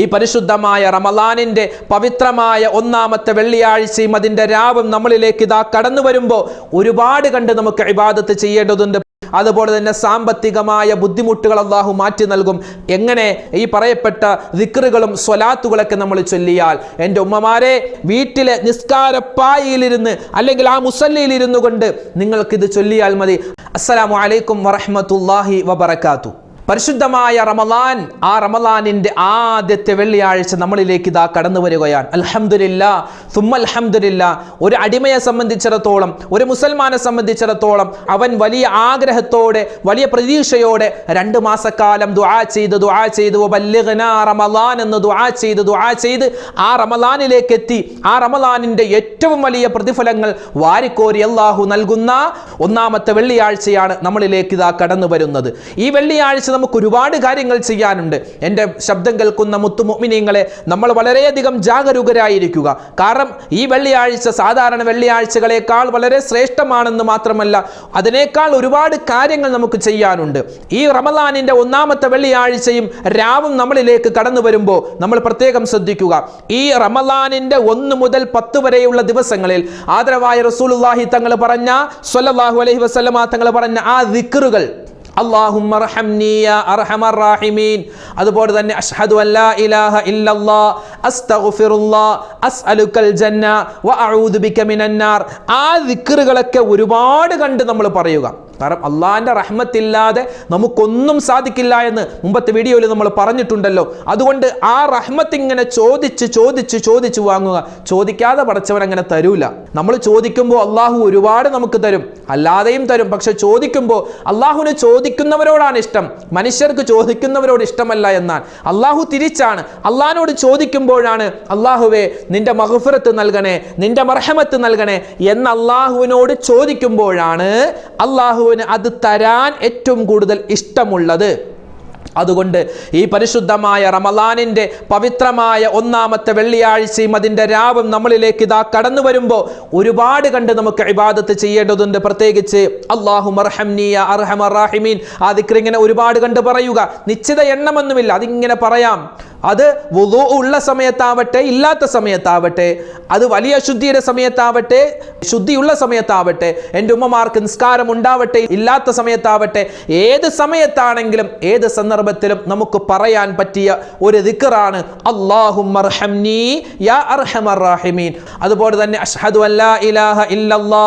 ഈ പരിശുദ്ധമായ റമലാനിന്റെ പവിത്രമായ ഒന്നാമത്തെ വെള്ളിയാഴ്ചയും അതിന്റെ രാവും നമ്മളിലേക്ക് ഇതാ കടന്നു വരുമ്പോൾ ഒരുപാട് കണ്ട് നമുക്ക് ഇബാദത്ത് ചെയ്യേണ്ടതുണ്ട്. അതുപോലെ തന്നെ സാമ്പത്തികമായ ബുദ്ധിമുട്ടുകൾ അള്ളാഹു മാറ്റി നൽകും. എങ്ങനെ ഈ പറയപ്പെട്ട ദിക്റുകളും സ്വലാത്തുകളൊക്കെ നമ്മൾ ചൊല്ലിയാൽ എന്റെ ഉമ്മമാരെ വീട്ടിലെ നിസ്കാരപ്പായിലിരുന്ന് അല്ലെങ്കിൽ ആ മുസല്ലയിലിരുന്നു കൊണ്ട് നിങ്ങൾക്കിത് ചൊല്ലിയാൽ മതി. അസ്സലാമു അലൈക്കും വറഹ്മത്തുള്ളാഹി വബറകാത്തു പരിശുദ്ധമായ റമലാൻ ആ റമലാനിന്റെ ആദ്യത്തെ വെള്ളിയാഴ്ച നമ്മളിലേക്ക് ഇതാ കടന്നു വരികയാണ്. അൽഹംദുലില്ലാ അലഹമില്ല ഒരു അടിമയെ സംബന്ധിച്ചിടത്തോളം ഒരു മുസൽമാനെ സംബന്ധിച്ചിടത്തോളം അവൻ വലിയ ആഗ്രഹത്തോടെ വലിയ പ്രതീക്ഷയോടെ രണ്ട് മാസക്കാലം ദുആ ചെയ്ത് ദുആ ചെയ്ത് റമലാൻ എന്ന് ദുആ ചെയ്ത് ദുആ ചെയ്ത് ആ റമലാനിലേക്ക് എത്തി ആ റമലാനിന്റെ ഏറ്റവും വലിയ പ്രതിഫലങ്ങൾ വാരിക്കോരി അള്ളാഹു നൽകുന്ന ഒന്നാമത്തെ വെള്ളിയാഴ്ചയാണ് നമ്മളിലേക്ക് ഇതാ കടന്നു വരുന്നത്. ഈ വെള്ളിയാഴ്ച നമുക്ക് ഒരുപാട് കാര്യങ്ങൾ ചെയ്യാനുണ്ട്. എന്റെ ശബ്ദം കേൾക്കുന്ന മുത്തുമൊമിനിയങ്ങളെ നമ്മൾ വളരെയധികം ജാഗരൂകരായിരിക്കുക. കാരണം ഈ വെള്ളിയാഴ്ച സാധാരണ വെള്ളിയാഴ്ചകളേക്കാൾ വളരെ ശ്രേഷ്ഠമാണെന്ന് മാത്രമല്ല അതിനേക്കാൾ ഒരുപാട് കാര്യങ്ങൾ നമുക്ക് ചെയ്യാനുണ്ട്. ഈ റമദാനിന്റെ ഒന്നാമത്തെ വെള്ളിയാഴ്ചയും രാവും നമ്മളിലേക്ക് കടന്നു വരുമ്പോൾ നമ്മൾ പ്രത്യേകം ശ്രദ്ധിക്കുക. ഈ റമദാനിന്റെ ഒന്ന് മുതൽ പത്ത് വരെയുള്ള ദിവസങ്ങളിൽ ആദരവായ റസൂലുള്ളാഹി തങ്ങൾ പറഞ്ഞ സ്വല്ലല്ലാഹു അലൈഹി വസല്ലമ തങ്ങൾ പറഞ്ഞ ആ ദിക്റുകൾ അതുപോലെ തന്നെ അഷ്ഹദു അല്ലാ ഇലാഹ ഇല്ലല്ലാ അസ്തഗ്ഫിറുല്ലാ അസ്അലുക്കൽ ജന്ന മിനന്നാർ ആ ദിക്റുകളൊക്കെ ഒരുപാട് കണ്ട് നമ്മൾ പറയുക. കാരണം അള്ളാഹിന്റെ റഹ്മത്തില്ലാതെ നമുക്കൊന്നും സാധിക്കില്ല എന്ന് മുമ്പത്തെ വീഡിയോയിൽ നമ്മൾ പറഞ്ഞിട്ടുണ്ടല്ലോ. അതുകൊണ്ട് ആ റഹ്മത്ത് ഇങ്ങനെ ചോദിച്ച് ചോദിച്ച് ചോദിച്ച് വാങ്ങുക. ചോദിക്കാതെ പടച്ചവൻ അങ്ങനെ തരൂല. നമ്മൾ ചോദിക്കുമ്പോൾ അള്ളാഹു ഒരുപാട് നമുക്ക് തരും. അല്ലാതെയും തരും. പക്ഷെ ചോദിക്കുമ്പോൾ അള്ളാഹുവിന് ചോദിക്കുന്നവരോടാണ് ഇഷ്ടം. മനുഷ്യർക്ക് ചോദിക്കുന്നവരോട് ഇഷ്ടമല്ല എന്നാൽ. അള്ളാഹു തിരിച്ചാണ്. അള്ളാഹിനോട് ചോദിക്കുമ്പോഴാണ് അള്ളാഹുവെ നിന്റെ മഹഫറത്ത് നൽകണേ നിന്റെ മർഹമത്ത് നൽകണേ എന്ന് അള്ളാഹുവിനോട് ചോദിക്കുമ്പോഴാണ് അള്ളാഹുവിന് അത് തരാൻ ഏറ്റവും കൂടുതൽ ഇഷ്ടമുള്ളത്. അതുകൊണ്ട് ഈ പരിശുദ്ധമായ റമലാനിന്റെ പവിത്രമായ ഒന്നാമത്തെ വെള്ളിയാഴ്ചയും അതിന്റെ രാവും നമ്മളിലേക്ക് ഇതാ കടന്നു വരുമ്പോൾ ഒരുപാട് കണ്ട് നമുക്ക് ഇബാദത്ത് ചെയ്യേണ്ടതുണ്ട്. പ്രത്യേകിച്ച് അള്ളാഹു മർഹംനിയ അർഹമറാഹിമീൻ ആ ദിക്ർ ഇങ്ങനെ ഒരുപാട് കണ്ട് പറയുക. നിശ്ചിത എണ്ണമൊന്നുമില്ല. അതിങ്ങനെ പറയാം. അത് വുളു ഉള്ള സമയത്താവട്ടെ ഇല്ലാത്ത സമയത്താവട്ടെ അത് വലിയ ശുദ്ധിയുടെ സമയത്താവട്ടെ ശുദ്ധിയുള്ള സമയത്താവട്ടെ എന്റെ ഉമ്മമാർക്ക് നിസ്കാരം ഉണ്ടാവട്ടെ ഇല്ലാത്ത സമയത്താവട്ടെ ഏത് സമയത്താണെങ്കിലും ഏത് സന്ദർഭത്തിലും നമുക്ക് പറയാൻ പറ്റിയ ഒരു ദിക്കറാണ് അള്ളാഹു യാ അർഹമർ അതുപോലെ തന്നെ അഷ്ഹദു ഇല്ലല്ലാ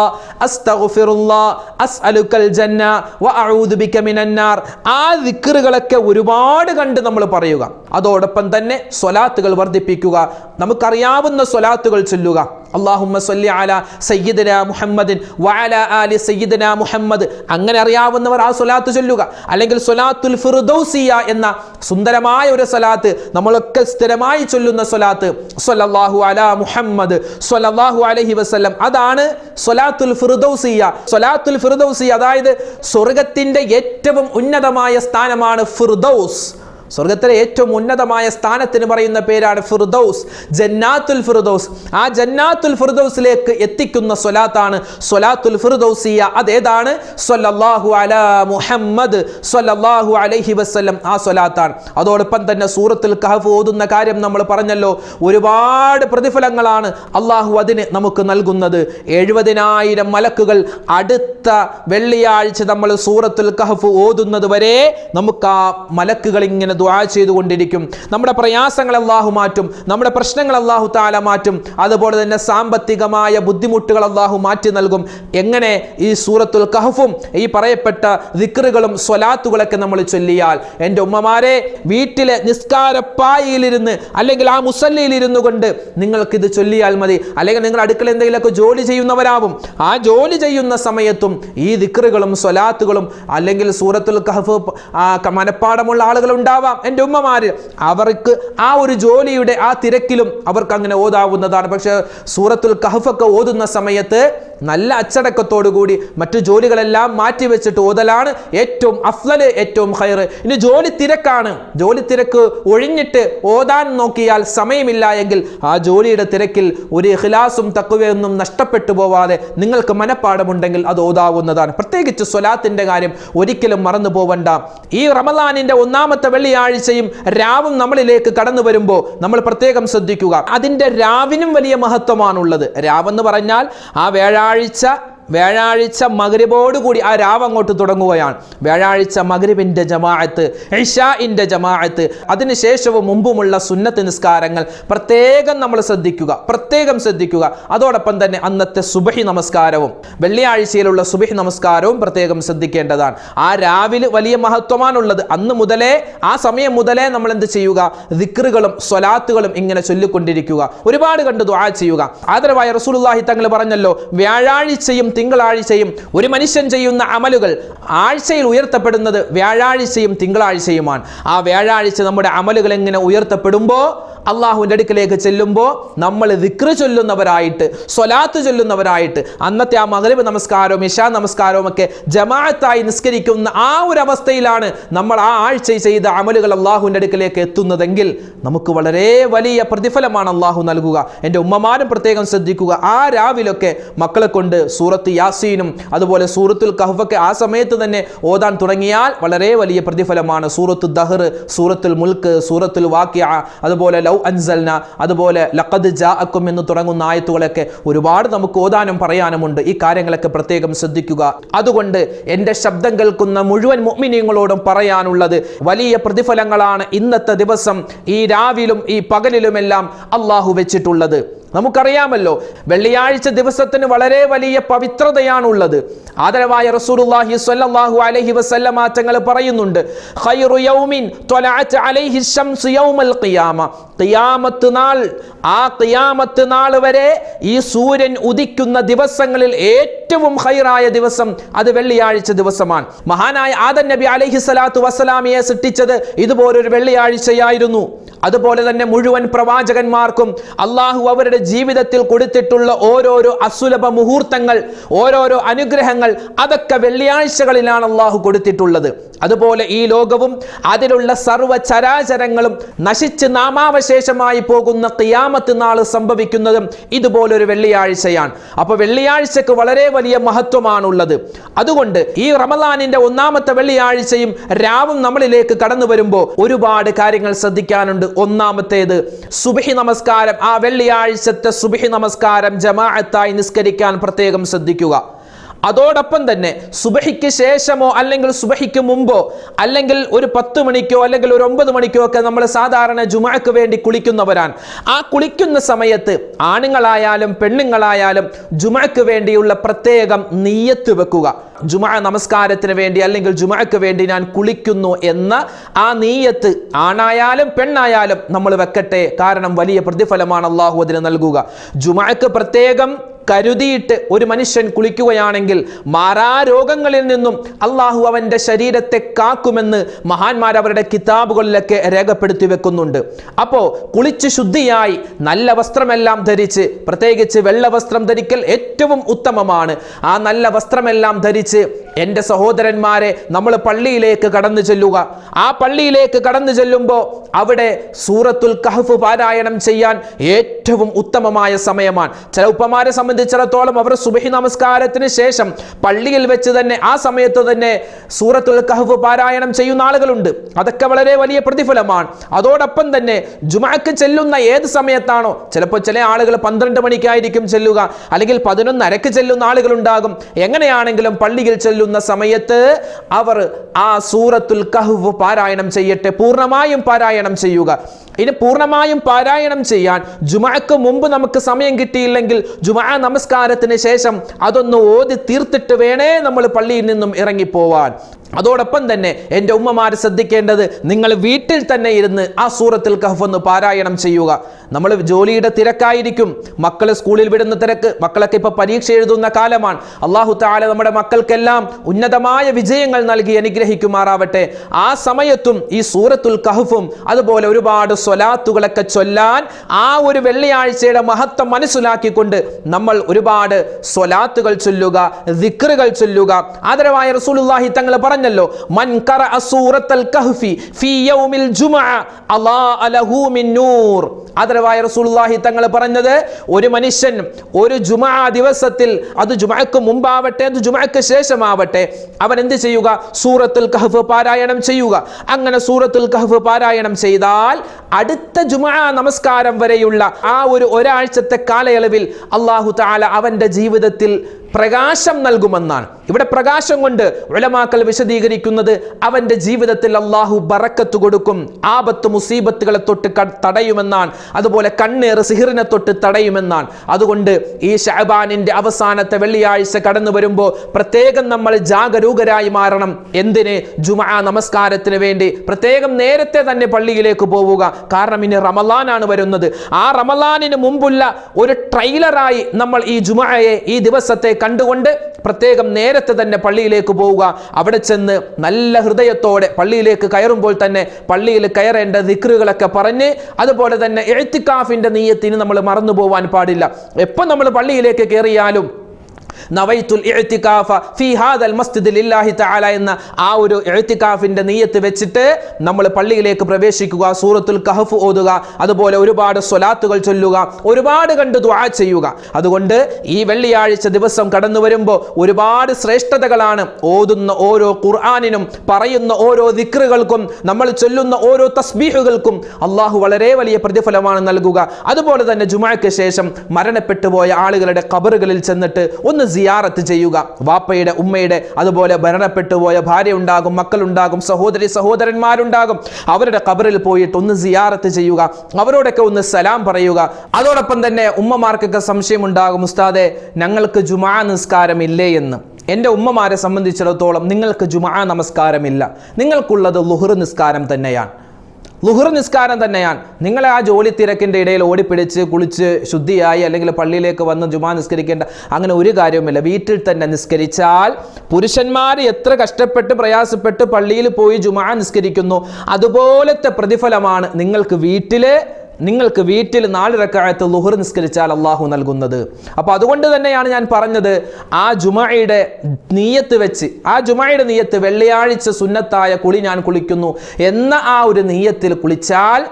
ആ ദിക്റുകളൊക്കെ ഒരുപാട് കണ്ട് നമ്മൾ പറയുക. അതോടൊപ്പം തന്നെ സ്വലാത്തുകൾ വർദ്ധിപ്പിക്കുക. നമുക്കറിയാവുന്ന സ്വലാത്തുകൾ ചൊല്ലുക. അള്ളാഹുമ്മ സല്ലി അല സയ്യിദന മുഹമ്മദിൻ വഅല ആലി സയ്യിദന മുഹമ്മദ്. അങ്ങനെ അറിയാവുന്നവർ ആ സ്വലാത്ത് ചൊല്ലുക. അല്ലെങ്കിൽ സ്വലാത്തുൽ ഫിർദൗസിയ എന്ന സുന്ദരമായ ഒരു സ്വലാത്ത് നമ്മളൊക്കെ സ്ഥിരമായി ചൊല്ലുന്ന സ്വലാത്ത് സ്വല്ലല്ലാഹു അല മുഹമ്മദ് സ്വല്ലല്ലാഹു അലഹി വസ്ലം അതാണ് സ്വലാത്തുൽ ഫിർദൗസിയ. സ്വലാത്തുൽ ഫിർദൗസിയ അതായത് സ്വർഗത്തിന്റെ ഏറ്റവും ഉന്നതമായ സ്ഥാനമാണ് ഫിർദൗസ്. സ്വർഗത്തിലെ ഏറ്റവും ഉന്നതമായ സ്ഥാനത്തിന് പറയുന്ന പേരാണ് ഫിർദൌസ്. ജന്നാത്തുൽ ഫിർദൌസ്. ആ ജന്നാത്തുൽ ഫിർദൌസിലേക്ക് എത്തിക്കുന്ന സ്വലാത്താണ് സ്വലാത്തുൽ ഫിർദൌസിയ. അതേതാണ്? സ്വല്ലല്ലാഹു അല മുഹമ്മദ് സ്വല്ലല്ലാഹു അലൈഹി വസല്ലം. ആ സ്വലാത്താണ്. അതോടൊപ്പം തന്നെ സൂറത്തുൽ കഹഫ് ഓതുന്ന കാര്യം നമ്മൾ പറഞ്ഞല്ലോ. ഒരുപാട് പ്രതിഫലങ്ങളാണ് അള്ളാഹു അതിന് നമുക്ക് നൽകുന്നത്. എഴുപതിനായിരം മലക്കുകൾ അടുത്ത വെള്ളിയാഴ്ച നമ്മൾ സൂറത്തുൽ കഹഫ് ഓതുന്നത് വരെ നമുക്ക് ആ മലക്കുകൾ ഇങ്ങനെ ദുആ ചെയ്തുകൊണ്ടിരിക്കും. നമ്മുടെ പ്രയാസങ്ങൾ അള്ളാഹു മാറ്റും. നമ്മുടെ പ്രശ്നങ്ങൾ അള്ളാഹു താല മാറ്റും. അതുപോലെ തന്നെ സാമ്പത്തികമായ ബുദ്ധിമുട്ടുകൾ അള്ളാഹു മാറ്റി നൽകും. എങ്ങനെ? ഈ സൂറത്തുൽ കഹഫും ഈ പറയപ്പെട്ട ദിക്റുകളും സ്വലാത്തുകളൊക്കെ നമ്മൾ ചൊല്ലിയാൽ എന്റെ ഉമ്മമാരെ വീട്ടിലെ നിസ്കാരപ്പായിലിരുന്ന് അല്ലെങ്കിൽ ആ മുസല്ലയിലിരുന്നു കൊണ്ട് നിങ്ങൾക്കിത് ചൊല്ലിയാൽ മതി. അല്ലെങ്കിൽ നിങ്ങൾ അടുക്കള എന്തെങ്കിലുമൊക്കെ ജോലി ചെയ്യുന്നവരാവും. ആ ജോലി ചെയ്യുന്ന സമയത്തും ഈ ദിക്റുകളും സ്വലാത്തുകളും അല്ലെങ്കിൽ സൂറത്തുൽ കഹഫ് മനപ്പാടമുള്ള ആളുകൾ ഉണ്ടാവാം എന്റെ ഉമ്മമാർ അവർക്ക് ആ ഒരു ജോലിയുടെ ആ തിരക്കിലും അവർക്ക് അങ്ങനെ ഓതാവുന്നതാണ്. പക്ഷെ സൂറത്തുൽ കഹഫൊക്കെ ഓതുന്ന സമയത്ത് നല്ല അച്ചടക്കത്തോടു കൂടി മറ്റു ജോലികളെല്ലാം മാറ്റിവെച്ചിട്ട് ഓതലാണ് ഏറ്റവും അഫ്ലല് ഏറ്റവും ഹൈർ ഇനി ജോലി തിരക്കാണ്. ജോലി തിരക്ക് ഒഴിഞ്ഞിട്ട് ഓതാൻ നോക്കിയാൽ സമയമില്ല എങ്കിൽ ആ ജോലിയുടെ തിരക്കിൽ ഒരു ഇഖ്ലാസും തക്കുവയൊന്നും നഷ്ടപ്പെട്ടു പോവാതെ നിങ്ങൾക്ക് മനഃപ്പാടമുണ്ടെങ്കിൽ അത് ഓതാവുന്നതാണ്. പ്രത്യേകിച്ച് സ്വലാത്തിന്റെ കാര്യം ഒരിക്കലും മറന്നു പോവണ്ട ഈ റമദാനിന്റെ ഒന്നാമത്തെ വെള്ളിയാഴ്ചയും രാവും നമ്മളിലേക്ക് കടന്നു വരുമ്പോൾ നമ്മൾ പ്രത്യേകം ശ്രദ്ധിക്കുക. അതിന്റെ രാവിനും വലിയ മഹത്വമാണുള്ളത്. രാവെന്ന് പറഞ്ഞാൽ ആ വ്യാഴാഴ്ച വ്യാഴാഴ്ച മകരിബോടുകൂടി ആ രാവ് അങ്ങോട്ട് തുടങ്ങുകയാണ്. വ്യാഴാഴ്ച മകരിബിന്റെ ജമാഅത്ത് ഇഷാഇന്റെ ജമാഅത്ത് അതിനുശേഷവും മുമ്പുമുള്ള സുന്നത്ത് നിസ്കാരങ്ങൾ പ്രത്യേകം നമ്മൾ ശ്രദ്ധിക്കുക പ്രത്യേകം ശ്രദ്ധിക്കുക. അതോടൊപ്പം തന്നെ അന്നത്തെ സുബഹി നമസ്കാരവും വെള്ളിയാഴ്ചയിലുള്ള സുബഹി നമസ്കാരവും പ്രത്യേകം ശ്രദ്ധിക്കേണ്ടതാണ്. ആ രാവിലെ വലിയ മഹത്വമാണുള്ളത്. അന്ന് മുതലേ ആ സമയം മുതലേ നമ്മൾ എന്ത് ചെയ്യുക? ദിക്റുകളും സ്വലാത്തുകളും ഇങ്ങനെ ചൊല്ലിക്കൊണ്ടിരിക്കുക. ഒരുപാട് കണ്ട് ദുആ ചെയ്യുക. ആദരവായ റസൂലുള്ളാഹി തങ്ങൾ പറഞ്ഞല്ലോ വ്യാഴാഴ്ചയും തിങ്കളാഴ്ചയും ഒരു മനുഷ്യൻ ചെയ്യുന്ന അമലുകൾ ആഴ്ചയിൽ ഉയർത്തപ്പെടുന്നത് വ്യാഴാഴ്ചയും തിങ്കളാഴ്ചയുമാണ്. ആ വ്യാഴാഴ്ച നമ്മുടെ അമലുകൾ എങ്ങനെ ഉയർത്തപ്പെടുമ്പോൾ അള്ളാഹുവിന്റെ അടുക്കലേക്ക് ചെല്ലുമ്പോൾ നമ്മൾ ദിക്ര ചൊല്ലുന്നവരായിട്ട് സ്വലാത്ത് ചൊല്ലുന്നവരായിട്ട് അന്നത്തെ ആ മകരവ് നമസ്കാരവും ഇഷാ നമസ്കാരവും ഒക്കെ ജമാഅത്തായി നിസ്കരിക്കുന്ന ആ ഒരു അവസ്ഥയിലാണ് നമ്മൾ ആ ആഴ്ച ചെയ്ത അമലുകൾ അള്ളാഹുവിന്റെ അടുക്കലേക്ക് എത്തുന്നതെങ്കിൽ നമുക്ക് വളരെ വലിയ പ്രതിഫലമാണ് അള്ളാഹു നൽകുക. എന്റെ ഉമ്മമാരും പ്രത്യേകം ശ്രദ്ധിക്കുക. ആ രാവിലൊക്കെ മക്കളെ കൊണ്ട് സൂറത്ത് യാസീനും അതുപോലെ സൂറത്തുൽ കഹ്ഫൊക്കെ ആ സമയത്ത് തന്നെ ഓതാൻ തുടങ്ങിയാൽ വളരെ വലിയ പ്രതിഫലമാണ്. സൂറത്ത് ദഹർ സൂറത്തുൽ മുൽക്ക് സൂറത്തുൽ വാക്യ അതുപോലെ ലൗ അൻസൽന അതുപോലെ ലഖദ് ജാഅക്കും എന്ന് തുടങ്ങുന്ന ആയത്തുകളൊക്കെ ഒരുപാട് നമുക്ക് ഓതാനും പറയാനുമുണ്ട് ഈ കാര്യങ്ങളൊക്കെ പ്രത്യേകം ശ്രദ്ധിക്കുക. അതുകൊണ്ട് എന്റെ ശബ്ദം കേൾക്കുന്ന മുഴുവൻ മുഅ്മിനീങ്ങളോടും പറയാനുള്ളത് വലിയ പ്രതിഫലങ്ങളാണ് ഇന്നത്തെ ദിവസം ഈ രാവിലും ഈ പകലിലുമെല്ലാം അള്ളാഹു വെച്ചിട്ടുള്ളത്. നമുക്കറിയാമല്ലോ വെള്ളിയാഴ്ച ദിവസത്തിന് വളരെ വലിയ പവിത്രതയാണുള്ളത്. ആദരവായ റസൂലുള്ളാഹി സ്വല്ലല്ലാഹു അലൈഹി വസല്ലമ തങ്ങൾ പറയുന്നുണ്ട് ഖൈറു യൗമിൻ ത്വലഅത് അലൈഹി ശംസു യൗമൽ ഖിയാമ. ഖിയാമത്ത് നാൾ ആ ഖിയാമത്ത് നാൾ വരെ ഈ സൂര്യൻ ഉദിക്കുന്ന ദിവസങ്ങളിൽ ഏറ്റവും ഖൈറായ ദിവസം അത് വെള്ളിയാഴ്ച ദിവസമാണ്. മഹാനായ ആദൻ നബി അലൈഹി സ്വലാത്തു വസ്സലാമിയെ സൃഷ്ടിച്ചത് ഇതുപോലൊരു വെള്ളിയാഴ്ചയായിരുന്നു. അതുപോലെ തന്നെ മുഴുവൻ പ്രവാചകന്മാർക്കും അള്ളാഹു അവരുടെ ജീവിതത്തിൽ കൊടുത്തിട്ടുള്ള ഓരോരോ അസുലഭ മുഹൂർത്തങ്ങൾ ഓരോരോ അനുഗ്രഹങ്ങൾ അതൊക്കെ വെള്ളിയാഴ്ചകളിലാണ് അള്ളാഹു കൊടുത്തിട്ടുള്ളത്. അതുപോലെ ഈ ലോകവും അതിലുള്ള സർവ ചരാചരങ്ങളും നശിച്ച് നാമാവശേഷമായി പോകുന്ന തിയാമത്ത് നാൾ സംഭവിക്കുന്നതും ഇതുപോലൊരു വെള്ളിയാഴ്ചയാണ്. അപ്പൊ വെള്ളിയാഴ്ചക്ക് വളരെ വലിയ മഹത്വമാണുള്ളത്. അതുകൊണ്ട് ഈ റമദാനിന്റെ ഒന്നാമത്തെ വെള്ളിയാഴ്ചയും രാവും നമ്മളിലേക്ക് കടന്നു വരുമ്പോൾ ഒരുപാട് കാര്യങ്ങൾ ശ്രദ്ധിക്കാനുണ്ട്. ഒന്നാമത്തേത് സുബഹി നമസ്കാരം. ആ വെള്ളിയാഴ്ചത്തെ സുബിഹി നമസ്കാരം ജമാഅത്തായി നിസ്കരിക്കാൻ പ്രത്യേകം ശ്രദ്ധിക്കുക. അതോടൊപ്പം തന്നെ സുബഹിക്ക് ശേഷമോ അല്ലെങ്കിൽ സുബഹിക്ക് മുമ്പോ അല്ലെങ്കിൽ ഒരു പത്ത് മണിക്കോ അല്ലെങ്കിൽ ഒരു ഒമ്പത് മണിക്കോ ഒക്കെ നമ്മൾ സാധാരണ ജുമാക്ക് വേണ്ടി കുളിക്കുന്നവരാണ്. ആ കുളിക്കുന്ന സമയത്ത് ആണുങ്ങളായാലും പെണ്ണുങ്ങളായാലും ജുമാക്ക് വേണ്ടിയുള്ള പ്രത്യേകം നീയത്ത് വെക്കുക. ജുമാ നമസ്കാരത്തിന് വേണ്ടി അല്ലെങ്കിൽ ജുമാക്ക് വേണ്ടി ഞാൻ കുളിക്കുന്നു എന്ന ആ നീയത്ത് ആണായാലും പെണ്ണായാലും നമ്മൾ വെക്കട്ടെ. കാരണം വലിയ പ്രതിഫലമാണ് അള്ളാഹു അതിന് നൽകുക. ജുമാക്ക് പ്രത്യേകം കരുതിയിട്ട് ഒരു മനുഷ്യൻ കുളിക്കുകയാണെങ്കിൽ മാരാരോഗങ്ങളിൽ നിന്നും അള്ളാഹു അവന്റെ ശരീരത്തെ കാക്കുമെന്ന് മഹാന്മാർ അവരുടെ കിതാബുകളിലൊക്കെ രേഖപ്പെടുത്തി വെക്കുന്നുണ്ട്. അപ്പോൾ കുളിച്ച് ശുദ്ധിയായി നല്ല വസ്ത്രമെല്ലാം ധരിച്ച് പ്രത്യേകിച്ച് വെള്ള വസ്ത്രം ധരിക്കൽ ഏറ്റവും ഉത്തമമാണ്. ആ നല്ല വസ്ത്രമെല്ലാം ധരിച്ച് എന്റെ സഹോദരന്മാരെ നമ്മൾ പള്ളിയിലേക്ക് കടന്നു ചെല്ലുക. ആ പള്ളിയിലേക്ക് കടന്നു ചെല്ലുമ്പോൾ അവിടെ സൂറത്തുൽ കഹഫ് പാരായണം ചെയ്യാൻ ഏറ്റവും ഉത്തമമായ സമയമാണ്. ചില ഉപ്പമാരെ സംബന്ധിച്ചിടത്തോളം അവർ സുബഹി നമസ്കാരത്തിന് ശേഷം പള്ളിയിൽ വെച്ച് തന്നെ ആ സമയത്ത് തന്നെ സൂറത്തുൽ കഹഫ് പാരായണം ചെയ്യുന്ന ആളുകളുണ്ട്. അതൊക്കെ വളരെ വലിയ പ്രതിഫലമാണ്. അതോടൊപ്പം തന്നെ ജുമാക്ക് ചെല്ലുന്ന ഏത് സമയത്താണോ? ചിലപ്പോൾ ചില ആളുകൾ പന്ത്രണ്ട് മണിക്കായിരിക്കും ചെല്ലുക. അല്ലെങ്കിൽ പതിനൊന്നരക്ക് ചെല്ലുന്ന ആളുകളുണ്ടാകും. എങ്ങനെയാണെങ്കിലും പള്ളിയിൽ ചെല്ലുന്ന സമയത്ത് അവർ ആ സൂറത്തുൽ കഹ്ഫ് പാരായണം ചെയ്യട്ടെ. പൂർണമായും പാരായണം ചെയ്യുക. ഇനി പൂർണമായും പാരായണം ചെയ്യാൻ ജുമാക്ക് മുമ്പ് നമുക്ക് സമയം കിട്ടിയില്ലെങ്കിൽ ജുമഅ നമസ്കാരത്തിന് ശേഷം അതൊന്ന് ഓതി തീർത്തിട്ട് വേണേ നമ്മൾ പള്ളിയിൽ നിന്നും ഇറങ്ങിപ്പോവാൻ. അതോടൊപ്പം തന്നെ എന്റെ ഉമ്മമാർ ശ്രദ്ധിക്കേണ്ടത് നിങ്ങൾ വീട്ടിൽ തന്നെ ഇരുന്ന് ആ സൂറത്തിൽ കഹഫ് ഒന്ന് പാരായണം ചെയ്യുക. നമ്മൾ ജോലിയുടെ തിരക്കായിരിക്കും. മക്കൾ സ്കൂളിൽ വിടുന്ന തിരക്ക് മക്കളൊക്കെ ഇപ്പോൾ പരീക്ഷ എഴുതുന്ന കാലമാണ്. അള്ളാഹു താല നമ്മുടെ മക്കൾക്കെല്ലാം ഉന്നതമായ വിജയങ്ങൾ നൽകി അനുഗ്രഹിക്കുമാറാവട്ടെ. ആ സമയത്തും ഈ സൂറത്തുൽ കഹഫും അതുപോലെ ഒരുപാട് സ്വലാത്തുകളൊക്കെ ചൊല്ലാൻ ആ ഒരു വെള്ളിയാഴ്ചയുടെ മഹത്വം മനസ്സിലാക്കിക്കൊണ്ട് നമ്മൾ ഒരുപാട് സ്വലാത്തുകൾ ചൊല്ലുക ദിക്റുകൾ ചൊല്ലുക. ആദരവായ റസൂലുള്ളാഹി തങ്ങൾ പറഞ്ഞല്ലോ കഹ്ഫി ഫീ യൗമിൽ ജുമഅ അളാഅ ലഹു മിൻ നൂർ. ആദരവായ റസൂലുള്ളാഹി തങ്ങൾ പറഞ്ഞത് ഒരു മനുഷ്യൻ ഒരു ജുമാ ദിവസത്തിൽ അത് ജുമഅക്ക് മുമ്പാവട്ടെ അത് ജുമാക്ക് ശേഷമാവട്ടെ അവൻ എന്ത് ചെയ്യുക? സൂറത്തുൽ കഹ്ഫ് പാരായണം ചെയ്യുക. അങ്ങനെ സൂറത്തുൽ കഹ്ഫ് പാരായണം ചെയ്താൽ അടുത്ത ജുമാ നമസ്കാരം വരെയുള്ള ആ ഒരു ഒരാഴ്ചത്തെ കാലയളവിൽ അള്ളാഹു താല അവന്റെ ജീവിതത്തിൽ പ്രകാശം നൽകുമെന്നാണ്. ഇവിടെ പ്രകാശം കൊണ്ട് ഉലമാക്കൽ വിശദീകരിക്കുന്നത് അവന്റെ ജീവിതത്തിൽ അള്ളാഹു ബറക്കത്ത് കൊടുക്കും ആപത്ത് മുസീബത്തുകളെ തൊട്ട് തടയുമെന്നാണ്. അതുപോലെ കണ്ണേറ് സിഹിറിനെ തൊട്ട് തടയുമെന്നാണ്. അതുകൊണ്ട് ഈ ഷഹബാനിന്റെ അവസാനത്തെ വെള്ളിയാഴ്ച കടന്നു വരുമ്പോൾ പ്രത്യേകം നമ്മൾ ജാഗരൂകരായി മാറണം. എന്തിന്? ജുമാ നമസ്കാരത്തിന് വേണ്ടി. പ്രത്യേകം നേരത്തെ തന്നെ പള്ളിയിലേക്ക് പോവുക. കാരണം ഇനി റമലാനാണ് വരുന്നത്. ആ റമലാനിന് മുമ്പുള്ള ഒരു ട്രെയിലറായി നമ്മൾ ഈ ജുമായെ ഈ ദിവസത്തെ കണ്ടുകൊണ്ട് പ്രത്യേകം നേരത്തെ തന്നെ പള്ളിയിലേക്ക് പോവുക. അവിടെ ചെന്ന് നല്ല ഹൃദയത്തോടെ പള്ളിയിലേക്ക് കയറുമ്പോൾ തന്നെ പള്ളിയിൽ കയറേണ്ട ദിക്റുകളൊക്കെ പറഞ്ഞ് അതുപോലെ തന്നെ എഴുത്തിക്കാഫിന്റെ നീയത്തിന് നമ്മൾ മറന്നു പോവാൻ പാടില്ല. എപ്പം നമ്മൾ പള്ളിയിലേക്ക് കയറിയാലും നവൈത്തുൽ ഇഅ്തികാഫ ഫീ ഹാദൽ മസ്ജിദ് ലില്ലാഹി തആല എന്ന ആ ഒരു ഇഅ്തികാഫിന്റെ നീയത്ത് വെച്ചിട്ട് നമ്മൾ പള്ളിയിലേക്ക് പ്രവേശിക്കുക സൂറത്തുൽ കഹഫ് ഓതുക അതുപോലെ ഒരുപാട് സ്വലാത്തുകൾ ചൊല്ലുക ഒരുപാട് കണ്ട് ദുആ ചെയ്യുക. അതുകൊണ്ട് ഈ വെള്ളിയാഴ്ച ദിവസം കടന്നു വരുമ്പോൾ ഒരുപാട് ശ്രേഷ്ഠതകളാണ് ഓതുന്ന ഓരോ ഖുർആാനിനും പറയുന്ന ഓരോ ദിക്റുകൾക്കും നമ്മൾ ചൊല്ലുന്ന ഓരോ തസ്ബീഹുകൾക്കും അള്ളാഹു വളരെ വലിയ പ്രതിഫലമാണ് നൽകുക. അതുപോലെ തന്നെ ജുമാക്ക് ശേഷം മരണപ്പെട്ടുപോയ ആളുകളുടെ കബറുകളിൽ ചെന്നിട്ട് ഒന്ന് സിയാറത്ത് ചെയ്യുക. വാപ്പയുടെ ഉമ്മയുടെ അതുപോലെ മരണപ്പെട്ടു പോയ ഭാര്യ ഉണ്ടാകും മക്കളുണ്ടാകും സഹോദരി സഹോദരന്മാരുണ്ടാകും. അവരുടെ കബറിൽ പോയിട്ട് ഒന്ന് സിയാറത്ത് ചെയ്യുക. അവരോടൊക്കെ ഒന്ന് സലാം പറയുക. അതോടൊപ്പം തന്നെ ഉമ്മമാർക്കൊക്കെ സംശയം ഉണ്ടാകും ഉസ്താദെ ഞങ്ങൾക്ക് ജുമാ നിസ്കാരം ഇല്ലേ എന്ന്. എന്റെ ഉമ്മമാരെ സംബന്ധിച്ചിടത്തോളം നിങ്ങൾക്ക് ജുമാ നമസ്കാരമില്ല. നിങ്ങൾക്കുള്ളത് ലുഹർ നിസ്കാരം തന്നെയാണ്. ലുഹർ നിസ്കാരം തന്നെയാണ്. നിങ്ങളെ ആ ജോലി തിരക്കിന്റെ ഇടയിൽ ഓടിപ്പിടിച്ച് കുളിച്ച് ശുദ്ധിയായി അല്ലെങ്കിൽ പള്ളിയിലേക്ക് വന്ന് ജുമാ നിസ്കരിക്കേണ്ട അങ്ങനെ ഒരു കാര്യവുമില്ല. വീട്ടിൽ തന്നെ നിസ്കരിച്ചാൽ പുരുഷന്മാർ എത്ര കഷ്ടപ്പെട്ട് പ്രയാസപ്പെട്ട് പള്ളിയിൽ പോയി ജുമാ നിസ്കരിക്കുന്നു. അതുപോലത്തെ പ്രതിഫലമാണ് നിങ്ങൾക്ക് വീട്ടിലെ നിങ്ങൾക്ക് വീട്ടിൽ നാല് റക്കായത്ത് ലുഹർ നിസ്കരിച്ചാൽ അള്ളാഹു നൽകുന്നത്. അപ്പോൾ അതുകൊണ്ട് തന്നെയാണ് ഞാൻ പറഞ്ഞത് ആ ജുമയുടെ നീയത്ത് വെച്ച് ആ ജുമയുടെ നീയത്ത് വെള്ളിയാഴ്ച സുന്നത്തായ കുളി ഞാൻ കുളിക്കുന്നു എന്ന ആ ഒരു നീയത്തിൽ കുളിച്ചാൽ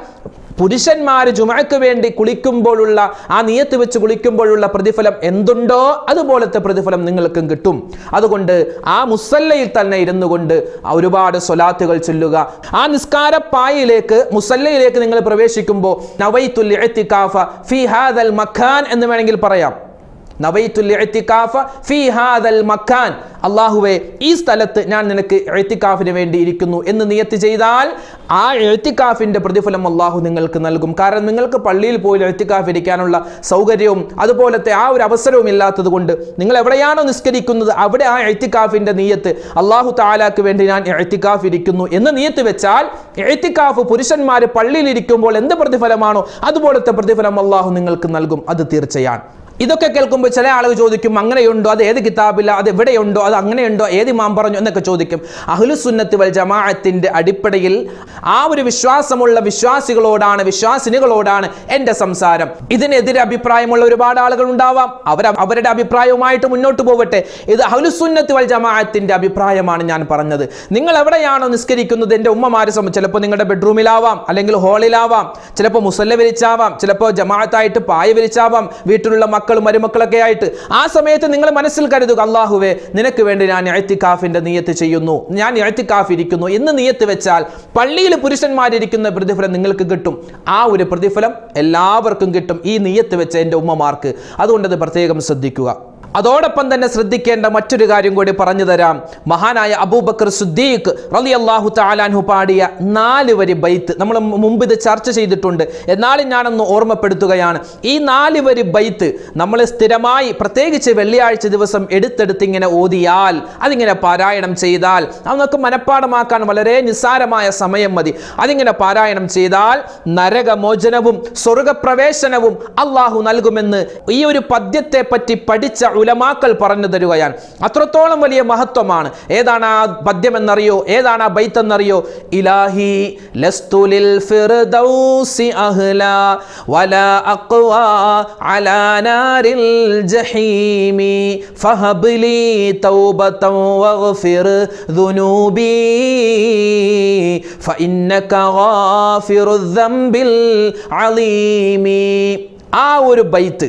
പുരുഷന്മാർ ജുമാക്ക് വേണ്ടി കുളിക്കുമ്പോഴുള്ള ആ നിയത്ത് വെച്ച് കുളിക്കുമ്പോഴുള്ള പ്രതിഫലം എന്തുണ്ടോ അതുപോലത്തെ പ്രതിഫലം നിങ്ങൾക്കും കിട്ടും. അതുകൊണ്ട് ആ മുസല്ലയിൽ തന്നെ ഇരുന്നു കൊണ്ട് ഒരുപാട് സ്വലാത്തുകൾ ചൊല്ലുക. ആ നിസ്കാര പായയിലേക്ക് മുസല്ലയിലേക്ക് നിങ്ങൾ പ്രവേശിക്കുമ്പോൾ നവൈത്തുൽ ഫി ഹാദൽ മഖാൻ എന്ന് വേണമെങ്കിൽ പറയാം. മക്കാൻ അള്ളാഹുവെ ഈ സ്ഥലത്ത് ഞാൻ നിനക്ക് എഴുത്തിക്കാഫിന് വേണ്ടി ഇരിക്കുന്നു എന്ന് നിയത്ത് ചെയ്താൽ ആ എഴുത്തിക്കാഫിന്റെ പ്രതിഫലം അള്ളാഹു നിങ്ങൾക്ക് നൽകും. കാരണം നിങ്ങൾക്ക് പള്ളിയിൽ പോയി എഴുത്തിക്കാഫ് ഇരിക്കാനുള്ള സൗകര്യവും അതുപോലത്തെ ആ ഒരു അവസരവും ഇല്ലാത്തത് കൊണ്ട് നിങ്ങൾ എവിടെയാണോ നിസ്കരിക്കുന്നത് അവിടെ ആ എഴുത്തിക്കാഫിന്റെ നീയത്ത് അള്ളാഹു താലാക്ക് വേണ്ടി ഞാൻ എഴുത്തിക്കാഫ് ഇരിക്കുന്നു എന്ന് നീയത്ത് വെച്ചാൽ എഴുത്തിക്കാഫ് പുരുഷന്മാർ പള്ളിയിൽ ഇരിക്കുമ്പോൾ എന്ത് പ്രതിഫലമാണോ അതുപോലത്തെ പ്രതിഫലം അള്ളാഹു നിങ്ങൾക്ക് നൽകും. അത് തീർച്ചയാണ് ഇതൊക്കെ കേൾക്കുമ്പോൾ ചില ആളുകൾ ചോദിക്കും അങ്ങനെയുണ്ടോ? അത് ഏത് കിതാബില്ല അത് എവിടെയുണ്ടോ? അത് അങ്ങനെയുണ്ടോ? ഏത് ഇമാം പറഞ്ഞു? എന്നൊക്കെ ചോദിക്കും. അഹ്ലു അഹ്ലുസുന്നത്ത് വൽ ജമാഅത്തിന്റെ അടിപ്പടയിൽ ആ ഒരു വിശ്വാസമുള്ള വിശ്വാസികളോടാണ് വിശ്വാസിനികളോടാണ് എന്റെ സംസാരം. ഇതിനെതിരെ അഭിപ്രായമുള്ള ഒരുപാട് ആളുകൾ ഉണ്ടാവാം. അവർ അവരുടെ അഭിപ്രായവുമായിട്ട് മുന്നോട്ട് പോവട്ടെ. ഇത് അഹ്ലു അഹ്ലുസുന്നത്ത് വൽ ജമാഅത്തിന്റെ അഭിപ്രായമാണ് ഞാൻ പറഞ്ഞത്. നിങ്ങൾ എവിടെയാണോ നിസ്കരിക്കുന്നത് എന്റെ ഉമ്മമാരെ സംബന്ധിച്ച് ചിലപ്പോൾ നിങ്ങളുടെ ബെഡ്റൂമിലാവാം അല്ലെങ്കിൽ ഹാളിലാവാം ചിലപ്പോൾ മുസല്ല വിരിച്ചാവാം ചിലപ്പോൾ ജമാഅത്തായിട്ട് പായ വിരിച്ചാവാം വീട്ടിലുള്ള മക്കളും മരുമക്കളൊക്കെ ആയിട്ട്. ആ സമയത്ത് നിങ്ങൾ മനസ്സിൽ കരുതുക അള്ളാഹുവേ നിനക്ക് വേണ്ടി ഞാൻ എഴുത്തിക്കാഫിന്റെ നീയത്ത് ചെയ്യുന്നു. ഞാൻ എഴുത്തിക്കാഫ് ഇരിക്കുന്നു. എന്ന് നീയത്ത് വെച്ചാൽ പള്ളിയിൽ പുരുഷന്മാരിരിക്കുന്ന പ്രതിഫലം നിങ്ങൾക്ക് കിട്ടും. ആ ഒരു പ്രതിഫലം എല്ലാവർക്കും കിട്ടും ഈ നീയത്ത് വെച്ച എന്റെ ഉമ്മമാർക്ക്. അതുകൊണ്ടത് അത് പ്രത്യേകം ശ്രദ്ധിക്കുക. അതോടൊപ്പം തന്നെ ശ്രദ്ധിക്കേണ്ട മറ്റൊരു കാര്യം കൂടി പറഞ്ഞു തരാം. മഹാനായ അബൂബക്കർ സുദ്ദീഖ് റലി അള്ളാഹു താലാൻഹു പാടിയ നാല് വരി ബൈത്ത് നമ്മൾ മുമ്പ് ഇത് ചർച്ച ചെയ്തിട്ടുണ്ട്. എന്നാലും ഞാനൊന്ന് ഓർമ്മപ്പെടുത്തുകയാണ്. ഈ നാല് വരി ബൈത്ത് നമ്മൾ സ്ഥിരമായി പ്രത്യേകിച്ച് വെള്ളിയാഴ്ച ദിവസം എടുത്തെടുത്ത് ഇങ്ങനെ ഓതിയാൽ അതിങ്ങനെ പാരായണം ചെയ്താൽ അത് നമുക്ക് മനഃപ്പാടമാക്കാൻ വളരെ നിസ്സാരമായ സമയം മതി. അതിങ്ങനെ പാരായണം ചെയ്താൽ നരകമോചനവും സ്വർഗപ്രവേശനവും അള്ളാഹു നൽകുമെന്ന് ഈ ഒരു പദ്യത്തെ പറ്റി പഠിച്ച ഉലമാക്കൾ പറഞ്ഞു തരുകയാണ് അത്രത്തോളം വലിയ മഹത്വമാണ് ഏതാണ് ആ പദ്യം എന്നറിയോ ഏതാണ് ആ ബൈത്ത് എന്നറിയോ ഇലാഹി ലസ്തുലിൽ ഫിർദൗസി അഹ്ല വല അഖ്വാ അലാ നാരിൽ ജഹീമി ഫഹബ്ലി തൗബതൻ വഗ്ഫിർ ذنوبي فإنك غافر الذنب العظيم ആ ഒരു ബൈത്ത്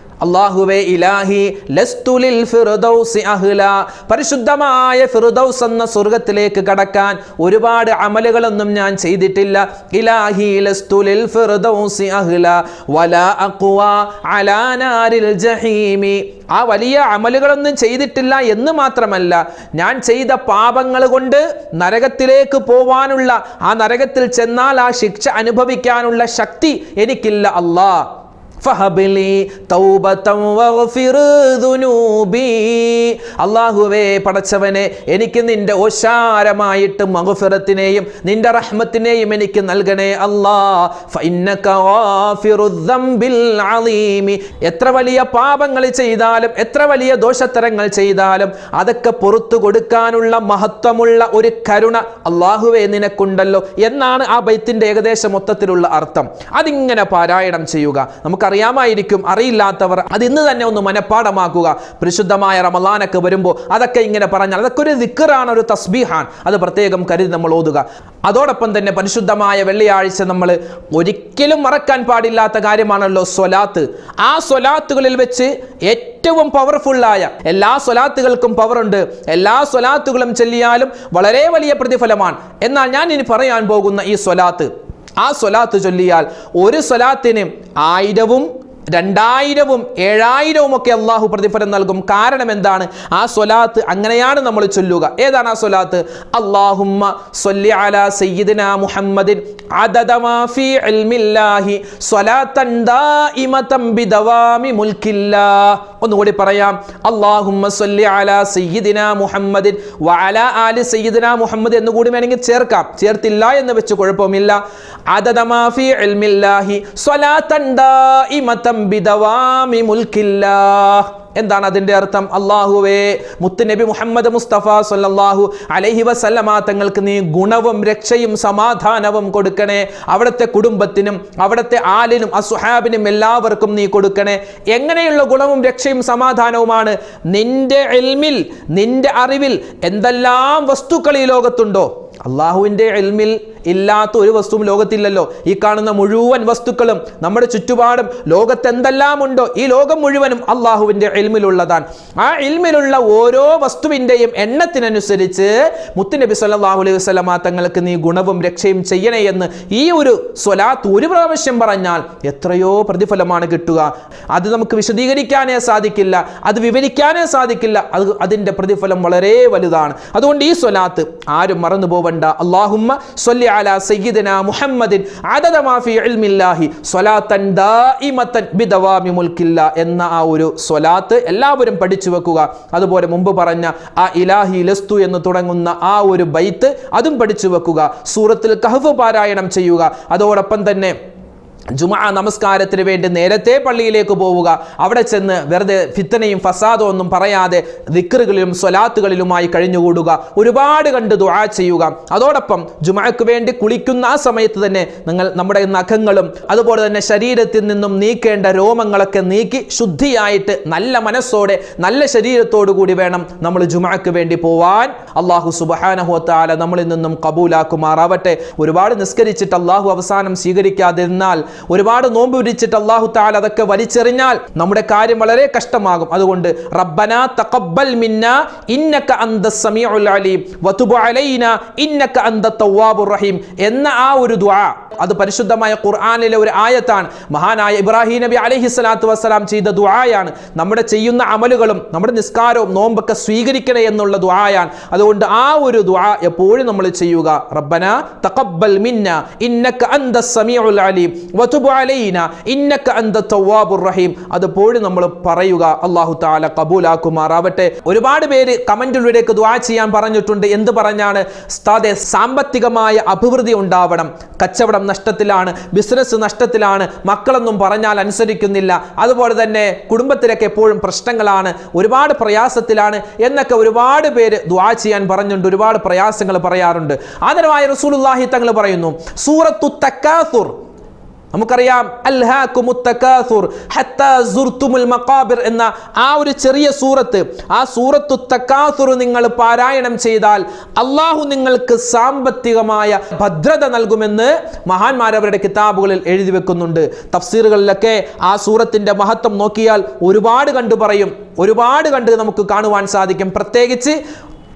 അള്ളാഹുവേ ഇലാഹി ലസ്തുലിൽ ഫിർദൗസി അഹ്ല. പരിശുദ്ധമായ ഫിർദൗസ് എന്ന സ്വർഗത്തിലേക്ക് കടക്കാൻ ഒരുപാട് അമലുകളൊന്നും ഞാൻ ചെയ്തിട്ടില്ല. ഇലാഹി ലസ്തുലിൽ ഫിർദൗസി അഹ്ല. വല അഖ്വ അലാ നാരിൽ ജഹീമി. ആ വലിയ അമലുകളൊന്നും ചെയ്തിട്ടില്ല എന്ന് മാത്രമല്ല ഞാൻ ചെയ്ത പാപങ്ങൾ കൊണ്ട് നരകത്തിലേക്ക് പോവാനുള്ള ആ നരകത്തിൽ ചെന്നാൽ ആ ശിക്ഷ അനുഭവിക്കാനുള്ള ശക്തി എനിക്കില്ല അല്ലാ അല്ലാഹുവേ പടച്ചവനെ എനിക്ക് നിന്റെ ഓശാരമായിട്ട് മഹുഫിറത്തിനെയും നിന്റെ റഹ്മത്തിനെയും എനിക്ക് നൽകണേ അളീമി എത്ര വലിയ പാപങ്ങൾ ചെയ്താലും എത്ര വലിയ ദോഷത്തരങ്ങൾ ചെയ്താലും അതൊക്കെ പുറത്തു കൊടുക്കാനുള്ള മഹത്വമുള്ള ഒരു കരുണ അള്ളാഹുവേ നിനക്കുണ്ടല്ലോ എന്നാണ് ആ ബൈത്തിന്റെ ഏകദേശം മൊത്തത്തിലുള്ള അർത്ഥം. അതിങ്ങനെ പാരായണം ചെയ്യുക. നമുക്കറിയാമായിരിക്കും അറിയില്ലാത്തവർ അത് ഇന്ന് തന്നെ ഒന്ന് മനഃപ്പാടമാക്കുക പരിശുദ്ധമായ റമലാനൊക്കെ വരുമ്പോൾ അതൊക്കെ ഇങ്ങനെ പറഞ്ഞാൽ അതൊക്കെ ഒരു ദിക്കറാണ് ഒരു തസ്ബീഹാൻ അത് പ്രത്യേകം കരുതി നമ്മൾ ഓതുക. അതോടൊപ്പം തന്നെ പരിശുദ്ധമായ വെള്ളിയാഴ്ച നമ്മൾ ഒരിക്കലും മറക്കാൻ പാടില്ലാത്ത കാര്യമാണല്ലോ സ്വലാത്ത്. ആ സ്വലാത്തുകളിൽ വെച്ച് ഏറ്റവും പവർഫുള്ളായ എല്ലാ സ്വലാത്തുകൾക്കും പവറുണ്ട് എല്ലാ സ്വലാത്തുകളും ചെല്ലിയാലും വളരെ വലിയ പ്രതിഫലമാണ്. എന്നാൽ ഞാൻ ഇനി പറയാൻ പോകുന്ന ഈ സ്വലാത്ത് ആ സ്വലാത്ത് ചൊല്ലിയാൽ ഒരു സ്വലാത്തിന് ആയിരവും രണ്ടായിരവും ഏഴായിരവും ഒക്കെ അള്ളാഹു പ്രതിഫലം നൽകും. കാരണം എന്താണ്? ആ സ്വലാത്ത് അങ്ങനെയാണ് നമ്മൾ ചൊല്ലുക. ഏതാണ് ആ സ്വലാത്ത്? അള്ളാഹുമ്മ സ്വല്ലി അലാ സയ്യിദിന മുഹമ്മദിൻ സ്വലാത്തൻ ഒന്നുകൂടി പറയാം. അള്ളാഹുമ്മ സ്വല്ലി അലാ സയ്യിദിന മുഹമ്മദിൻ വഅലാ ആലി സയ്യിദിന മുഹമ്മദ് എന്ന് കൂടി വേണമെങ്കിൽ ചേർക്കാം. ചേർത്തില്ല എന്ന് വെച്ച് കുഴപ്പമില്ല. അദദമാഫി മാ ഫീ ബിദവാമി മുൽക്കില്ലാ. എന്താണ് അതിന്റെ അർത്ഥം? അള്ളാഹുവേ മുത്തുനബി മുഹമ്മദ് മുസ്തഫ സല്ലല്ലാഹു അലഹി വസല്ലമ തങ്ങൾക്ക് നീ ഗുണവും രക്ഷയും സമാധാനവും കൊടുക്കണേ. അവിടുത്തെ കുടുംബത്തിനും അവിടുത്തെ ആലിനും അസുഹാബിനും എല്ലാവർക്കും നീ കൊടുക്കണേ. എങ്ങനെയുള്ള ഗുണവും രക്ഷയും സമാധാനവുമാണ്? നിന്റെ എൽമിൽ നിന്റെ അറിവിൽ എന്തെല്ലാം വസ്തുക്കൾ ഈ ലോകത്തുണ്ടോ? അള്ളാഹുവിന്റെ എൽമിൽ ഇല്ലാത്ത ഒരു വസ്തുവും ലോകത്തില്ലല്ലോ. ഈ കാണുന്ന മുഴുവൻ വസ്തുക്കളും നമ്മുടെ ചുറ്റുപാടും ലോകത്ത് എന്തെല്ലാം ഉണ്ടോ ഈ ലോകം മുഴുവനും അള്ളാഹുവിന്റെ എൽമിലുള്ളതാണ് ആ എൽമിലുള്ള ഓരോ വസ്തുവിന്റെയും എണ്ണത്തിനനുസരിച്ച് മുത്തുനബി സല്ലല്ലാഹു അലൈഹി വസല്ലമ തങ്ങൾക്ക് നീ ഗുണവും രക്ഷയും ചെയ്യണേ എന്ന് ഈ ഒരു സ്വലാത്ത് ഒരു പ്രാവശ്യം പറഞ്ഞാൽ എത്രയോ പ്രതിഫലമാണ് കിട്ടുക. അത് നമുക്ക് വിശദീകരിക്കാനേ സാധിക്കില്ല അത് വിവരിക്കാനേ സാധിക്കില്ല അത് അതിന്റെ പ്രതിഫലം വളരെ വലുതാണ്. അതുകൊണ്ട് ഈ സ്വലാത്ത് ആരും മറന്നു പോവണ്ട അള്ളാഹുമ്മ സ്വല്ലി മുഹമ്മദിൻ ഇൽമില്ലാഹി സ്വലാത്തൻ ബിദവാമി എന്ന ആ ഒരു സ്വലാത്ത് എല്ലാവരും പഠിച്ചു വെക്കുക. അതുപോലെ മുമ്പ് പറഞ്ഞ ആ ഇലാഹി ലസ്തു എന്ന് തുടങ്ങുന്ന ആ ഒരു ബൈത്ത് അതും പഠിച്ചു വെക്കുക. സൂറത്തിൽ കഹഫ് പാരായണം ചെയ്യുക. അതോടൊപ്പം തന്നെ ജുമാ നമസ്കാരത്തിന് വേണ്ടി നേരത്തെ പള്ളിയിലേക്ക് പോവുക. അവിടെ ചെന്ന് വെറുതെ ഫിത്തനയും ഫസാദോ ഒന്നും പറയാതെ ദിക്കറുകളിലും സ്വലാത്തുകളിലുമായി കഴിഞ്ഞുകൂടുക. ഒരുപാട് കണ്ട് ദുആ ചെയ്യുക. അതോടൊപ്പം ജുമാക്ക് വേണ്ടി കുളിക്കുന്ന ആ സമയത്ത് തന്നെ നിങ്ങൾ നമ്മുടെ നഖങ്ങളും അതുപോലെ തന്നെ ശരീരത്തിൽ നിന്നും നീക്കേണ്ട രോമങ്ങളൊക്കെ നീക്കി ശുദ്ധിയായിട്ട് നല്ല മനസ്സോടെ നല്ല ശരീരത്തോടു കൂടി വേണം നമ്മൾ ജുമാക്ക് വേണ്ടി പോവാൻ. അള്ളാഹു സുബഹാനഹുത്താല നമ്മളിൽ നിന്നും കബൂലാക്കുമാറാവട്ടെ. ഒരുപാട് നിസ്കരിച്ചിട്ട് അള്ളാഹു അവസാനം സ്വീകരിക്കാതിരുന്നാൽ ഒരുപാട് നോമ്പ് പിടിച്ചിട്ട് അള്ളാഹു താൽ അതൊക്കെ വലിച്ചെറിഞ്ഞാൽ നമ്മുടെ കാര്യം വളരെ കഷ്ടമാകും. അതുകൊണ്ട് റബ്ബന തഖബ്ബൽ മിന്ന ഇന്നക അന്ത സമീഉൽ അലീം വതുബ് അലൈന ഇന്നക അന്ത റഹീം എന്ന ആ ഒരു ദുആ അത് പരിശുദ്ധമായ ഖുർആനിലെ ഒരു ആയത്താണ്. മഹാനായ ഇബ്രാഹിം നബി അലൈഹി സ്വലാത്തു വസ്സലാം ചെയ്ത ദുആയാണ്. നമ്മുടെ ചെയ്യുന്ന അമലുകളും നമ്മുടെ നിസ്കാരവും നോമ്പൊക്കെ സ്വീകരിക്കണേ എന്നുള്ള ദുആയാണ്. അതുകൊണ്ട് ആ ഒരു ദുആ എപ്പോഴും നമ്മൾ ചെയ്യുക. റബ്ബന തഖബ്ബൽ മിന്ന ഇന്നക അന്ത സമീഉൽ അലീം വതുബ് അലൈന ഇന്നക അന്ത തവാബുർ റഹീം. അതെപ്പോഴും നമ്മൾ പറയുക അല്ലാഹു തആല കബൂലാക്കുമാറാവട്ടെ. ഒരുപാട് പേര് കമന്റിലൂടെയൊക്കെ ദുആ ചെയ്യാൻ പറഞ്ഞിട്ടുണ്ട്. എന്ത് പറഞ്ഞാണ്? സാമ്പത്തികമായ അഭിവൃദ്ധി ഉണ്ടാവണം. കച്ചവടം നഷ്ടത്തിലാണ് ബിസിനസ് നഷ്ടത്തിലാണ് മക്കളൊന്നും പറഞ്ഞാൽ അനുസരിക്കുന്നില്ല. അതുപോലെ തന്നെ കുടുംബത്തിലൊക്കെ എപ്പോഴും പ്രശ്നങ്ങളാണ് ഒരുപാട് പ്രയാസത്തിലാണ് എന്നൊക്കെ ഒരുപാട് പേര് ദ്വാ ചെയ്യാൻ പറഞ്ഞുണ്ട് ഒരുപാട് പ്രയാസങ്ങൾ പറയാറുണ്ട്. ആദരവായ റസൂലുള്ളാഹി തങ്ങൾ പറയുന്നു സൂറത്തു തക്കാസുർ നമുക്കറിയാം എന്ന ആ ഒരു ചെറിയ സൂറത്ത് ആ സൂറത്തു തക്കാസുർ നിങ്ങൾ പാരായണം ചെയ്താൽ അള്ളാഹു നിങ്ങൾക്ക് സാമ്പത്തികമായ ഭദ്രത നൽകുമെന്ന് മഹാന്മാർ അവരുടെ കിതാബുകളിൽ എഴുതി വെക്കുന്നുണ്ട്. തഫ്സീറുകളിലൊക്കെ ആ സൂറത്തിന്റെ മഹത്വം നോക്കിയാൽ ഒരുപാട് കണ്ടു പറയും. ഒരുപാട് കണ്ട് നമുക്ക് കാണുവാൻ സാധിക്കും. പ്രത്യേകിച്ച്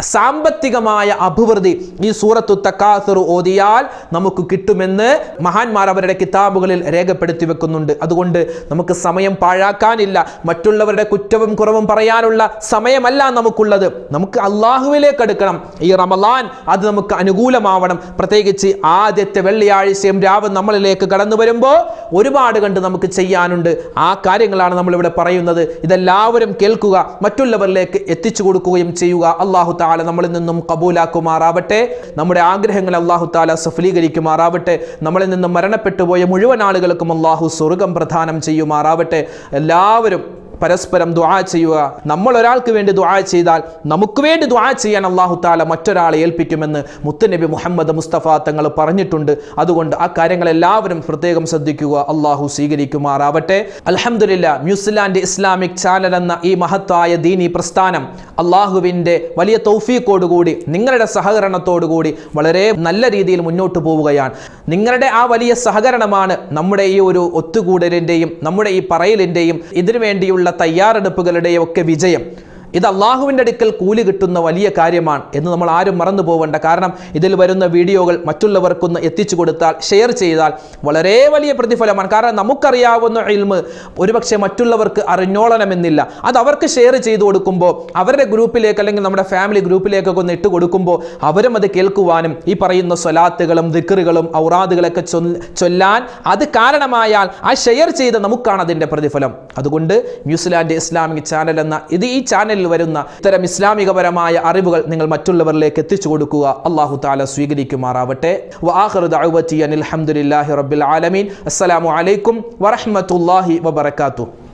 സാമ്പത്തികമായ അഭിവൃദ്ധി ഈ സൂറത്തു തക്കാസുർ ഓതിയാൽ നമുക്ക് കിട്ടുമെന്ന് മഹാന്മാർ അവരുടെ കിതാബുകളിൽ രേഖപ്പെടുത്തി വെക്കുന്നുണ്ട്. അതുകൊണ്ട് നമുക്ക് സമയം പാഴാക്കാനില്ല. മറ്റുള്ളവരുടെ കുറ്റവും കുറവും പറയാനുള്ള സമയമല്ല നമുക്കുള്ളത്. നമുക്ക് അള്ളാഹുവിലേക്ക് എടുക്കണം ഈ റമലാൻ അത് നമുക്ക് അനുകൂലമാവണം. പ്രത്യേകിച്ച് ആദ്യത്തെ വെള്ളിയാഴ്ചയും രാവും നമ്മളിലേക്ക് കടന്നു വരുമ്പോൾ ഒരുപാട് കണ്ട് നമുക്ക് ചെയ്യാനുണ്ട്. ആ കാര്യങ്ങളാണ് നമ്മളിവിടെ പറയുന്നത്. ഇതെല്ലാവരും കേൾക്കുക. മറ്റുള്ളവരിലേക്ക് എത്തിച്ചു കൊടുക്കുകയും ചെയ്യുക. അള്ളാഹു താല നമ്മളിൽ നിന്നും കബൂലാക്കുമാറാവട്ടെ. നമ്മുടെ ആഗ്രഹങ്ങൾ അള്ളാഹു താല സഫലീകരിക്കുമാറാവട്ടെ. നമ്മളിൽ നിന്നും മരണപ്പെട്ടുപോയ മുഴുവൻ ആളുകൾക്കും അള്ളാഹു സ്വർഗം പ്രധാനം ചെയ്യുമാറാവട്ടെ. എല്ലാവരും പരസ്പരം ദുആ ചെയ്യുക. നമ്മൾ ഒരാൾക്ക് വേണ്ടി ദുആ ചെയ്താൽ നമുക്ക് വേണ്ടി ദുആ ചെയ്യാൻ അള്ളാഹു താല മറ്റൊരാളെ ഏൽപ്പിക്കുമെന്ന് മുത്തനബി മുഹമ്മദ് മുസ്തഫ തങ്ങൾ പറഞ്ഞിട്ടുണ്ട്. അതുകൊണ്ട് ആ കാര്യങ്ങൾ എല്ലാവരും പ്രത്യേകം ശ്രദ്ധിക്കുക. അള്ളാഹു സ്വീകരിക്കുമാറാവട്ടെ. അലഹമില്ല ന്യൂസിലാൻഡ് ഇസ്ലാമിക് ചാനൽ എന്ന ഈ മഹത്തായ ദീനി പ്രസ്ഥാനം അള്ളാഹുവിന്റെ വലിയ തൗഫീക്കോടുകൂടി നിങ്ങളുടെ സഹകരണത്തോടുകൂടി വളരെ നല്ല രീതിയിൽ മുന്നോട്ട് പോവുകയാണ്. നിങ്ങളുടെ ആ വലിയ സഹകരണമാണ് നമ്മുടെ ഈ ഒരു ഒത്തുകൂടലിന്റെയും നമ്മുടെ ഈ പറയലിന്റെയും ഇതിനു വേണ്ടിയുള്ള തയ്യാറെടുപ്പുകളുടെയും ഒക്കെ വിജയം. ഇത് അള്ളാഹുവിന്റെ അടുക്കൽ കൂലി കിട്ടുന്ന വലിയ കാര്യമാണ് എന്ന് നമ്മൾ ആരും മറന്നു പോവേണ്ട. കാരണം ഇതിൽ വരുന്ന വീഡിയോകൾ മറ്റുള്ളവർക്കൊന്ന് എത്തിച്ചു കൊടുത്താൽ ഷെയർ ചെയ്താൽ വളരെ വലിയ പ്രതിഫലമാണ്. കാരണം നമുക്കറിയാവുന്ന ഇൽമ് ഒരുപക്ഷെ മറ്റുള്ളവർക്ക് അറിഞ്ഞോളണമെന്നില്ല. അത് അവർക്ക് ഷെയർ ചെയ്തു കൊടുക്കുമ്പോൾ അവരുടെ ഗ്രൂപ്പിലേക്ക് അല്ലെങ്കിൽ നമ്മുടെ ഫാമിലി ഗ്രൂപ്പിലേക്കൊക്കെ ഒന്ന് ഇട്ട് കൊടുക്കുമ്പോൾ അവരും അത് കേൾക്കുവാനും ഈ പറയുന്ന സ്വലാത്തുകളും ദിക്കറുകളും ഔറാദുകളൊക്കെ ചൊല്ലാൻ അത് കാരണമായാൽ ആ ഷെയർ ചെയ്ത് നമുക്കാണ് അതിന്റെ പ്രതിഫലം. അതുകൊണ്ട് ന്യൂസിലാൻഡ് ഇസ്ലാമിക് ചാനൽ എന്ന ഇത് ഈ ചാനലിൽ വരുന്ന ഇത്തരം ഇസ്ലാമികപരമായ അറിവുകൾ നിങ്ങൾ മറ്റുള്ളവരിലേക്ക് എത്തിച്ചു കൊടുക്കുക. അള്ളാഹു താല സ്വീകരിക്കുമാറാവട്ടെ. അനിൽ റബ്ബിൽ ആലമീൻ. അസ്സലാമു അലൈക്കും വറഹമത്തല്ലാഹി വബറകാതുഹു.